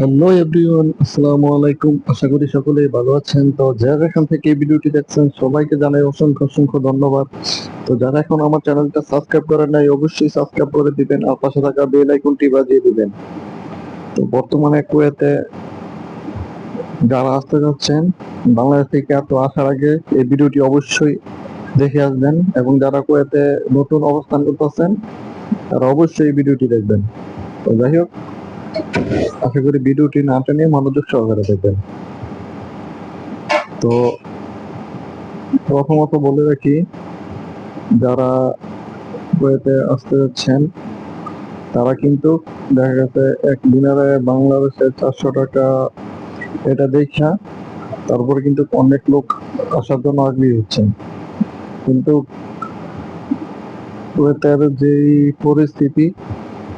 Hello everyone আসসালামু আলাইকুম আশা করি সকলেই ভালো আছেন। তো যারা এখান থেকে এই ভিডিওটি দেখছেন, সবাইকে জানাই অসংখ্য অসংখ্য ধন্যবাদ। তো যারা এখন আমার চ্যানেলটা সাবস্ক্রাইব করেন নাই, অবশ্যই সাবস্ক্রাইব করে দিবেন আর পাশে থাকা বেল আইকনটি বাজিয়ে দিবেন। তো বর্তমানে কুয়েতে যারা আসতে যাচ্ছেন, বাংলাদেশ থেকে এত আসার আগে এই ভিডিওটি অবশ্যই দেখে আসবেন এবং যারা কুয়েতে নতুন অবস্থান করতেছেন, তারা অবশ্যই এই ভিডিওটি দেখবেন। তো যাই হোক আশা করি ভিডিওটি না টেনে মনোযোগ সহকারে দেখবেন। তো প্রথমত বলে রাখি, যারা কুয়েতে আসতে যাচ্ছেন, তারা কিন্তু দেখা গেছে এক দিনারে বাংলাদেশে চারশো টাকা এটা দেখা, তারপরে কিন্তু অনেক লোক আসার জন্য আগ্রহী হচ্ছেন। কিন্তু কুয়েতের যেই পরিস্থিতি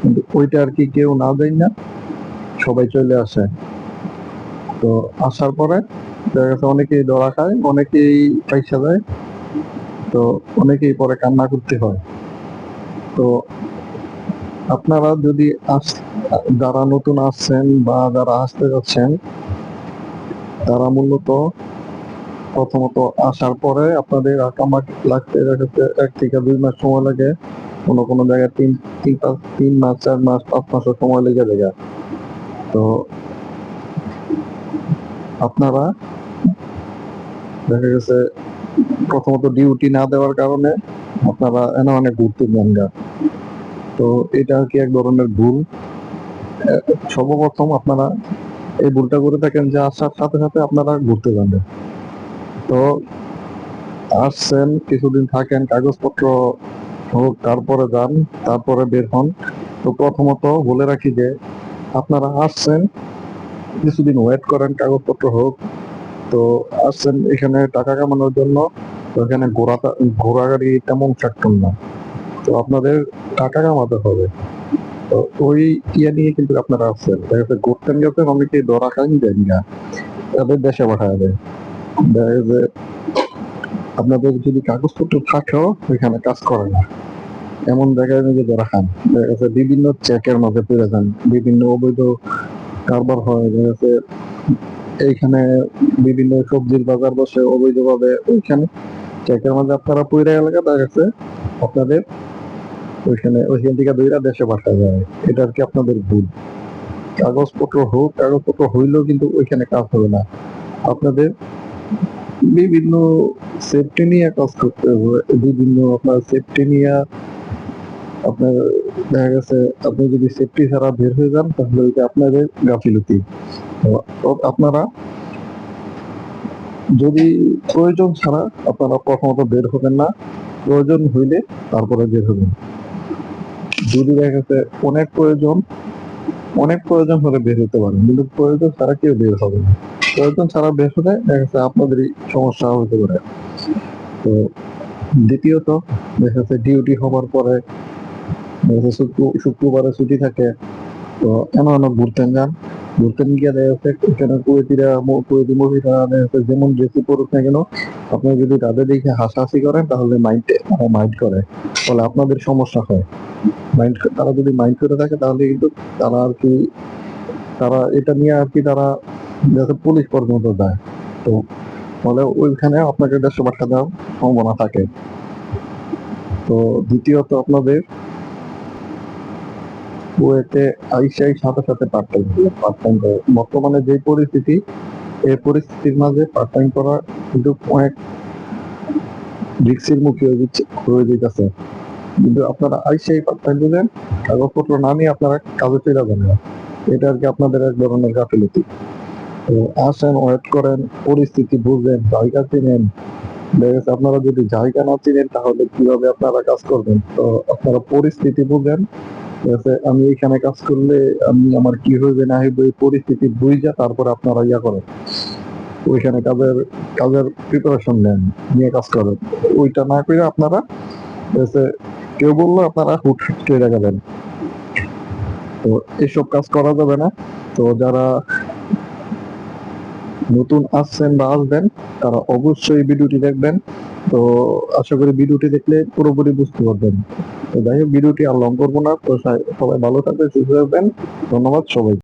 কিন্তু ওইটা আর কি কেউ না দেয় না, সবাই চলে আসে। তো আসার পরে দেখা গেছে অনেকেই ধরা খায়, অনেকেই পয়সা দেয়, তো অনেকেই পরে কান্না করতে হয়। তো আপনারা যদি যারা নতুন আসছেন বা যারা আসতে যাচ্ছেন, তারা মূলত প্রথমত আসার পরে আপনাদের লাগতে এক থেকে দুই মাস সময় লাগে। কোনো কোনো জায়গায় তিন তিন পাঁচ, তিন মাস, চার মাস, পাঁচ মাসও সময় লেগে যায়। তো আপনারা দেখা গেছে প্রথমত ডিউটি না দেওয়ার কারণে আপনারা এনে অনেক ঘুরতে যান গা। তো এটা আর কি এক ধরনের ভুল। সর্বপ্রথম আপনারা এই ভুলটা করে থাকেন যে আসার সাথে সাথে আপনারা ঘুরতে যাবেন তো আসছেন, কিছুদিন থাকেন, কাগজপত্র হোক, তারপরে যান, তারপরে বের হন। তো প্রথমত বলে রাখি যে, আপনারা আসছেন, কিছুদিন ওয়েট করেন, কাগজপত্র হোক। তো আসছেন এখানে টাকা কামানোর জন্য, তো এখানে ঘোরা ঘোরাগাড়ি তেমন ফ্যাক্টর না। তো আপনাদের টাকা কামাতে হবে। তো ওই ইয়ে নিয়ে কিন্তু আপনারা আসছেন। দেখা যাচ্ছে ঘুরতেন গেছেন, অনেকেই ধরা খান দেন না। তাদের দেশে দেয়। দেখা আপনাদের যদি কাগজপত্র থাকেও ওইখানে কাজ করে না। এমন জায়গায় নিজে ধরা খান, দেখা যাচ্ছে বিভিন্ন চেকের মধ্যে পড়ে যান, বিভিন্ন অবৈধ কারবার হয়, দেখা যাচ্ছে এইখানে বিভিন্ন সবজির বাজার বসে অবৈধভাবে, ওইখানে চেকের মধ্যে আপনারা পইরা এলাকা দেখা গেছে আপনাদের ওইখানে, ওইখান থেকে দুইটা দেশে পাঠা যায় এটা আর কি আপনাদের ভুল। কাগজপত্র হোক, কাগজপত্র হইলেও কিন্তু ওইখানে কাজ হবে না। আপনাদের বিভিন্ন সেফটি নিয়ে কাজ করতে হবে বিভিন্ন আপনার সেফটি নিয়ে আপনার দেখা গেছে, আপনি যদি সেফটি ছাড়া বের হয়ে যান, তাহলে ওইটা আপনাদের গাফিলতি। আপনারা যদি প্রয়োজন ছাড়া আপনারা প্রথমত বের হবেন না, প্রয়োজন হইলে তারপরে বের হবেন। যদি দেখা গেছে অনেক প্রয়োজন অনেক প্রয়োজন হলে বের হতে পারেন, কিন্তু প্রয়োজন ছাড়া কেউ বের হবে না। ছাড়া বের হলে দেখা আপনাদেরই সমস্যা হতে পারে। তো দ্বিতীয়ত, দেখা যাচ্ছে ডিউটি হবার পরে শুক্রবারে ছুটি থাকে, তো এমন এমন ঘুরতেন যান। ঘুরতেন গিয়ে দেখা যাচ্ছে এখানে কুয়েতিরা কুয়েতি মহিলা দেখা যাচ্ছে যেমন ড্রেসই পড়ুক না কেন, আপনি যদি তাদের দেখে হাসাহাসি করেন, তাহলে মাইন্ড মাইন্ড করে। ফলে আপনাদের সমস্যা হয়। মাইন্ড তারা যদি মাইন্ড করে থাকে, তাহলে কিন্তু তারা আর কি, তারা এটা নিয়ে আর কি তারা যাতে পুলিশ পর্যন্ত যায়, তো ফলে ওইখানে আপনাকে দেড়শো টাকা দেওয়ার সম্ভাবনা থাকে। তো দ্বিতীয়ত আপনাদের কুয়েতে আইসাই সাথে সাথে পার্ট টাইম পার্ট টাইম করে। বর্তমানে যে পরিস্থিতি, এই পরিস্থিতির মাঝে পার্ট টাইম করা কিন্তু অনেক রিক্সের মুখে হয়ে কিন্তু আপনারা আইসাই পার্ট টাইম দিলেন কাগজপত্র না নিয়ে আপনারা কাজে চলে যাবেন এটা আর কি আপনাদের এক ধরনের গাফিলতি। আসেন ওয়েট করেন, পরিস্থিতি বুঝেন, জায়গা চিনেন। দেখা গেছে আপনারা যদি জায়গা না চিনেন, তাহলে কীভাবে আপনারা কাজ করবেন? তো আপনারা পরিস্থিতি বুঝেন। আমি এখানে কাজ করলে আমি আমার কি হইবে না হইবে পরিস্থিতি বুঝা তারপরে আপনারা ইয়া করেন। ওইখানে কাজের কাজের প্রিপারেশন নেন, নিয়ে কাজ করেন। ওইটা না করে আপনারা কেউ বলল আপনারা হুট চলে গেলেন। তো এসব কাজ করা যাবে না। তো যারা নতুন আসছেন বা আসবেন, তারা অবশ্যই ভিডিওটি দেখবেন। তো আশা করি ভিডিওটি দেখলে পুরোপুরি বুঝতে পারবেন। তো যাই হোক, ভিডিওটি আর লং করব না। তো সবাই ভালো থাকবে সুস্থ থাকবেন। ধন্যবাদ সবাই